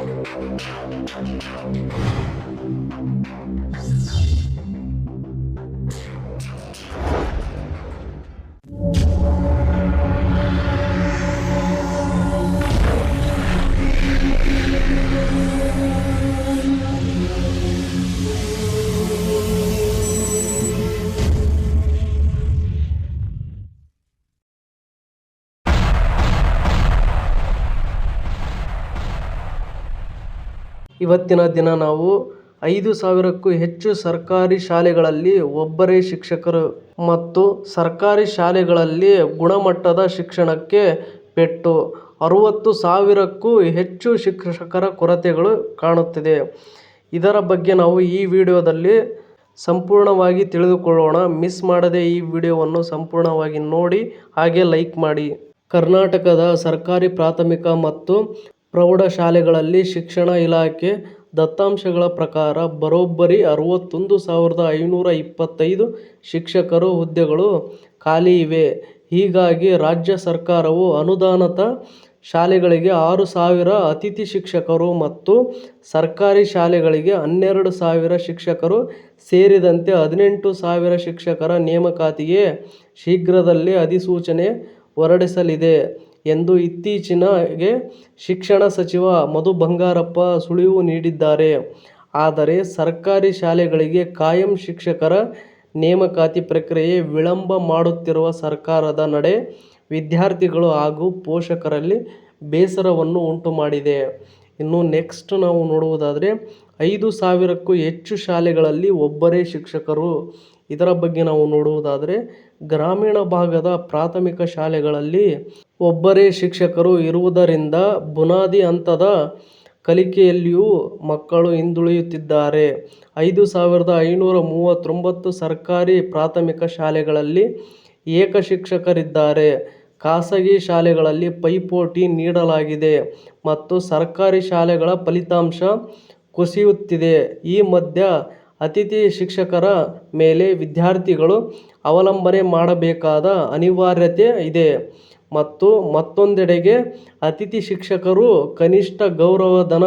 Thank you. ಇವತ್ತಿನ ದಿನ ನಾವು ಐದು ಸಾವಿರಕ್ಕೂ ಹೆಚ್ಚು ಸರ್ಕಾರಿ ಶಾಲೆಗಳಲ್ಲಿ ಒಬ್ಬರೇ ಶಿಕ್ಷಕರು ಮತ್ತು ಸರ್ಕಾರಿ ಶಾಲೆಗಳಲ್ಲಿ ಗುಣಮಟ್ಟದ ಶಿಕ್ಷಣಕ್ಕೆ ಪೆಟ್ಟು. ಅರುವತ್ತು ಸಾವಿರಕ್ಕೂ ಹೆಚ್ಚು ಶಿಕ್ಷಕರ ಕೊರತೆಗಳು ಕಾಣುತ್ತಿದೆ. ಇದರ ಬಗ್ಗೆ ನಾವು ಈ ವಿಡಿಯೋದಲ್ಲಿ ಸಂಪೂರ್ಣವಾಗಿ ತಿಳಿದುಕೊಳ್ಳೋಣ. ಮಿಸ್ ಮಾಡದೆ ಈ ವಿಡಿಯೋವನ್ನು ಸಂಪೂರ್ಣವಾಗಿ ನೋಡಿ, ಹಾಗೆ ಲೈಕ್ ಮಾಡಿ. ಕರ್ನಾಟಕದ ಸರ್ಕಾರಿ ಪ್ರಾಥಮಿಕ ಮತ್ತು ಪ್ರೌಢಶಾಲೆಗಳಲ್ಲಿ ಶಿಕ್ಷಣ ಇಲಾಖೆ ದತ್ತಾಂಶಗಳ ಪ್ರಕಾರ ಬರೋಬ್ಬರಿ ಅರವತ್ತೊಂದು ಸಾವಿರದ ಐನೂರ ಇಪ್ಪತ್ತೈದು ಶಿಕ್ಷಕರು ಹುದ್ದೆಗಳು ಖಾಲಿ ಇವೆ. ಹೀಗಾಗಿ ರಾಜ್ಯ ಸರ್ಕಾರವು ಅನುದಾನಿತ ಶಾಲೆಗಳಿಗೆ ಆರು ಸಾವಿರ ಅತಿಥಿ ಶಿಕ್ಷಕರು ಮತ್ತು ಸರ್ಕಾರಿ ಶಾಲೆಗಳಿಗೆ ಹನ್ನೆರಡು ಸಾವಿರ ಶಿಕ್ಷಕರು ಸೇರಿದಂತೆ ಹದಿನೆಂಟು ಸಾವಿರ ಶಿಕ್ಷಕರ ನೇಮಕಾತಿಗೆ ಶೀಘ್ರದಲ್ಲೇ ಅಧಿಸೂಚನೆ ಹೊರಡಿಸಲಿದೆ. ಎಂದು ಇತ್ತೀಚಿನಗೆ ಶಿಕ್ಷಣ ಸಚಿವ ಮಧು ಬಂಗಾರಪ್ಪ ಸುಳಿವು ನೀಡಿದ್ದಾರೆ. ಆದರೆ ಸರ್ಕಾರಿ ಶಾಲೆಗಳಿಗೆ ಕಾಯಂ ಶಿಕ್ಷಕರ ನೇಮಕಾತಿ ಪ್ರಕ್ರಿಯೆ ವಿಳಂಬ ಮಾಡುತ್ತಿರುವ ಸರ್ಕಾರದ ನಡೆ ವಿದ್ಯಾರ್ಥಿಗಳು ಹಾಗೂ ಪೋಷಕರಲ್ಲಿ ಬೇಸರವನ್ನು ಉಂಟುಮಾಡಿದೆ. ಇನ್ನು ನೆಕ್ಸ್ಟ್ ನಾವು ನೋಡುವುದಾದರೆ, ಐದು ಸಾವಿರಕ್ಕೂ ಹೆಚ್ಚು ಶಾಲೆಗಳಲ್ಲಿ ಒಬ್ಬರೇ ಶಿಕ್ಷಕರು ಇದರ ಬಗ್ಗೆ ನಾವು ನೋಡುವುದಾದರೆ, ಗ್ರಾಮೀಣ ಭಾಗದ ಪ್ರಾಥಮಿಕ ಶಾಲೆಗಳಲ್ಲಿ ಒಬ್ಬರೇ ಶಿಕ್ಷಕರು ಇರುವುದರಿಂದ ಬುನಾದಿ ಹಂತದ ಕಲಿಕೆಯಲ್ಲಿಯೂ ಮಕ್ಕಳು ಹಿಂದುಳಿಯುತ್ತಿದ್ದಾರೆ. ಐದು ಸಾವಿರದ ಐನೂರ ಮೂವತ್ತೊಂಬತ್ತು ಸರ್ಕಾರಿ ಪ್ರಾಥಮಿಕ ಶಾಲೆಗಳಲ್ಲಿ ಏಕ ಶಿಕ್ಷಕರಿದ್ದಾರೆ ಖಾಸಗಿ ಶಾಲೆಗಳಲ್ಲಿ ಪೈಪೋಟಿ ನೀಡಲಾಗಿದೆ ಮತ್ತು ಸರ್ಕಾರಿ ಶಾಲೆಗಳ ಫಲಿತಾಂಶ ಕುಸಿಯುತ್ತಿದೆ. ಈ ಮಧ್ಯೆ ಅತಿಥಿ ಶಿಕ್ಷಕರ ಮೇಲೆ ವಿದ್ಯಾರ್ಥಿಗಳು ಅವಲಂಬನೆ ಮಾಡಬೇಕಾದ ಅನಿವಾರ್ಯತೆ ಇದೆ ಮತ್ತು ಮತ್ತೊಂದೆಡೆಗೆ ಅತಿಥಿ ಶಿಕ್ಷಕರು ಕನಿಷ್ಠ ಗೌರವಧನ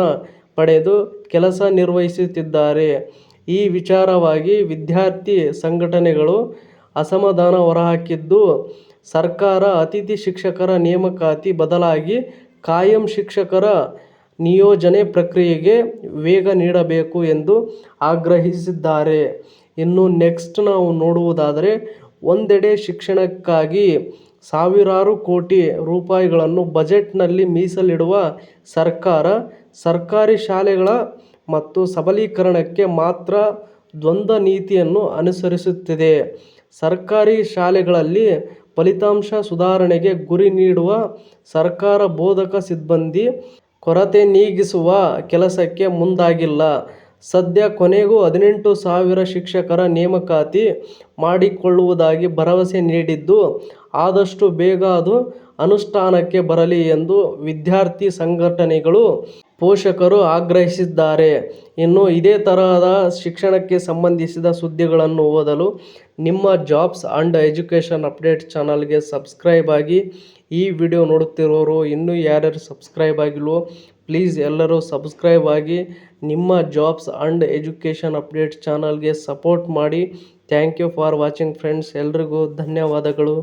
ಪಡೆದು ಕೆಲಸ ನಿರ್ವಹಿಸುತ್ತಿದ್ದಾರೆ. ಈ ವಿಚಾರವಾಗಿ ವಿದ್ಯಾರ್ಥಿ ಸಂಘಟನೆಗಳು ಅಸಮಾಧಾನ ಹೊರಹಾಕಿದ್ದು, ಸರ್ಕಾರ ಅತಿಥಿ ಶಿಕ್ಷಕರ ನೇಮಕಾತಿ ಬದಲಾಗಿ ಕಾಯಂ ಶಿಕ್ಷಕರ ನಿಯೋಜನೆ ಪ್ರಕ್ರಿಯೆಗೆ ವೇಗ ನೀಡಬೇಕು ಎಂದು ಆಗ್ರಹಿಸಿದ್ದಾರೆ. ಇನ್ನು ನೆಕ್ಸ್ಟ್ ನಾವು ನೋಡುವುದಾದರೆ ಒಂದೆಡೆ ಶಿಕ್ಷಣಕ್ಕಾಗಿ ಸಾವಿರಾರು ಕೋಟಿ ರೂಪಾಯಿಗಳನ್ನು ಬಜೆಟ್ನಲ್ಲಿ ಮೀಸಲಿಡುವ ಸರ್ಕಾರ, ಸರ್ಕಾರಿ ಶಾಲೆಗಳ ಮತ್ತು ಸಬಲೀಕರಣಕ್ಕೆ ಮಾತ್ರ ದ್ವಂದ್ವ ನೀತಿಯನ್ನು ಅನುಸರಿಸುತ್ತಿದೆ. ಸರ್ಕಾರಿ ಶಾಲೆಗಳಲ್ಲಿ ಫಲಿತಾಂಶ ಸುಧಾರಣೆಗೆ ಗುರಿ ನೀಡುವ ಸರ್ಕಾರ ಬೋಧಕ ಸಿಬ್ಬಂದಿ ಕೊರತೆ ನೀಗಿಸುವ ಕೆಲಸಕ್ಕೆ ಮುಂದಾಗಿಲ್ಲ. ಸದ್ಯ ಕೊನೆಗೂ ಹದಿನೆಂಟು ಸಾವಿರ ಶಿಕ್ಷಕರ ನೇಮಕಾತಿ ಮಾಡಿಕೊಳ್ಳುವುದಾಗಿ ಭರವಸೆ ನೀಡಿದ್ದು, ಆದಷ್ಟು ಬೇಗ ಅದು ಅನುಷ್ಠಾನಕ್ಕೆ ಬರಲಿ ಎಂದು ವಿದ್ಯಾರ್ಥಿ ಸಂಘಟನೆಗಳು, ಪೋಷಕರು ಆಗ್ರಹಿಸಿದ್ದಾರೆ. ಇನ್ನು ಇದೇ ತರಹದ ಶಿಕ್ಷಣಕ್ಕೆ ಸಂಬಂಧಿಸಿದ ಸುದ್ದಿಗಳನ್ನು ಓದಲು ನಿಮ್ಮ ಜಾಬ್ಸ್ ಅಂಡ್ ಎಜುಕೇಷನ್ ಅಪ್ಡೇಟ್ ಚಾನಲ್ಗೆ ಸಬ್ಸ್ಕ್ರೈಬ್ ಆಗಿ. ಈ ವಿಡಿಯೋ ನೋಡುತ್ತಿರೋರು ಇನ್ನೂ ಯಾರ್ಯಾರು ಸಬ್ಸ್ಕ್ರೈಬ್ ಆಗಿಲ್ವೋ ಪ್ಲೀಸ್ ಎಲ್ಲರೂ ಸಬ್ಸ್ಕ್ರೈಬ್ ಆಗಿ ನಿಮ್ಮ ಜಾಬ್ಸ್ ಅಂಡ್ ಎಜುಕೇಷನ್ ಅಪ್ಡೇಟ್ ಚಾನಲ್ಗೆ ಸಪೋರ್ಟ್ ಮಾಡಿ. Thank you for watching friends ಎಲ್ರಿಗೂ ಧನ್ಯವಾದಗಳು.